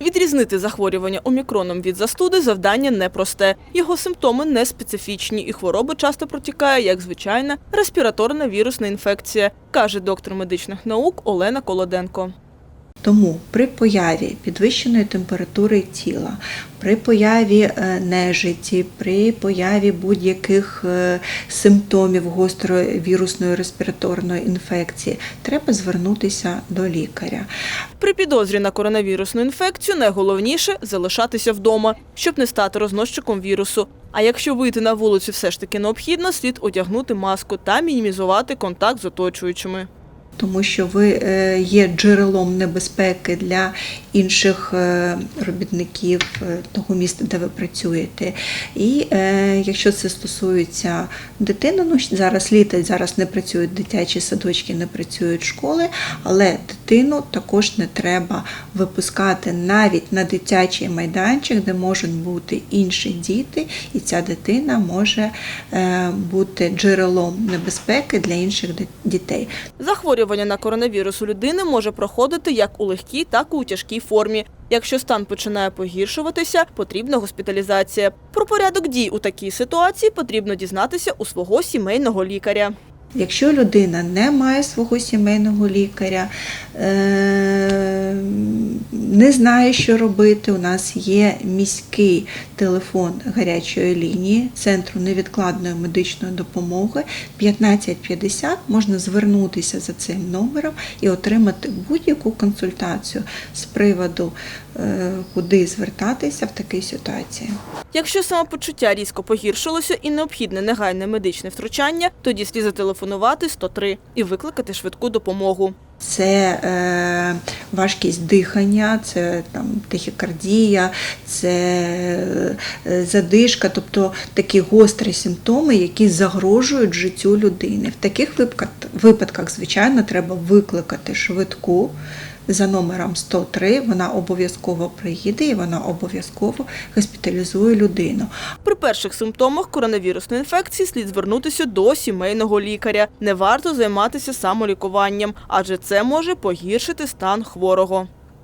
Відрізнити захворювання омікроном від застуди завдання непросте. Його симптоми не специфічні, і хвороба часто протікає як звичайна респіраторна вірусна інфекція, каже доктор медичних наук Олена Колоденко. Тому при появі підвищеної температури тіла, при появі е, нежиті, при появі будь-яких е, симптомів гострої вірусної респіраторної інфекції, треба звернутися до лікаря. При підозрі на коронавірусну інфекцію найголовніше залишатися вдома, щоб не стати розносчиком вірусу. А якщо вийти на вулицю все ж таки необхідно, слід одягнути маску та мінімізувати контакт з оточуючими. Тому що ви е, є джерелом небезпеки для інших е, робітників е, того міста, де ви працюєте. І якщо це стосується дитини, ну зараз літо, зараз не працюють дитячі садочки, не працюють школи, але дитину також не треба випускати навіть на дитячий майданчик, де можуть бути інші діти, і ця дитина може бути джерелом небезпеки для інших дітей. Захворювання на коронавірус у людини може проходити як у легкій, так і у тяжкій формі. Якщо стан починає погіршуватися, потрібна госпіталізація. Про порядок дій у такій ситуації потрібно дізнатися у свого сімейного лікаря. Якщо людина не має свого сімейного лікаря, е, не знає, що робити, у нас є міський телефон гарячої лінії Центру невідкладної медичної допомоги 1550. Можна звернутися за цим номером і отримати будь-яку консультацію з приводу, е, куди звертатися в такій ситуації. Якщо самопочуття різко погіршилося і необхідне негайне медичне втручання, тоді слід зателефонувати 103 і викликати швидку допомогу. Це е, важкість дихання, це там тахікардія, це е, задишка, тобто такі гострі симптоми, які загрожують життю людини. В таких випадках, випадках, звичайно, треба викликати швидку за номером 103. Вона обов'язково приїде і вона обов'язково госпіталізує людину. При перших симптомах коронавірусної інфекції слід звернутися до сімейного лікаря. Не варто займатися самолікуванням, адже це може погіршити стан хворого.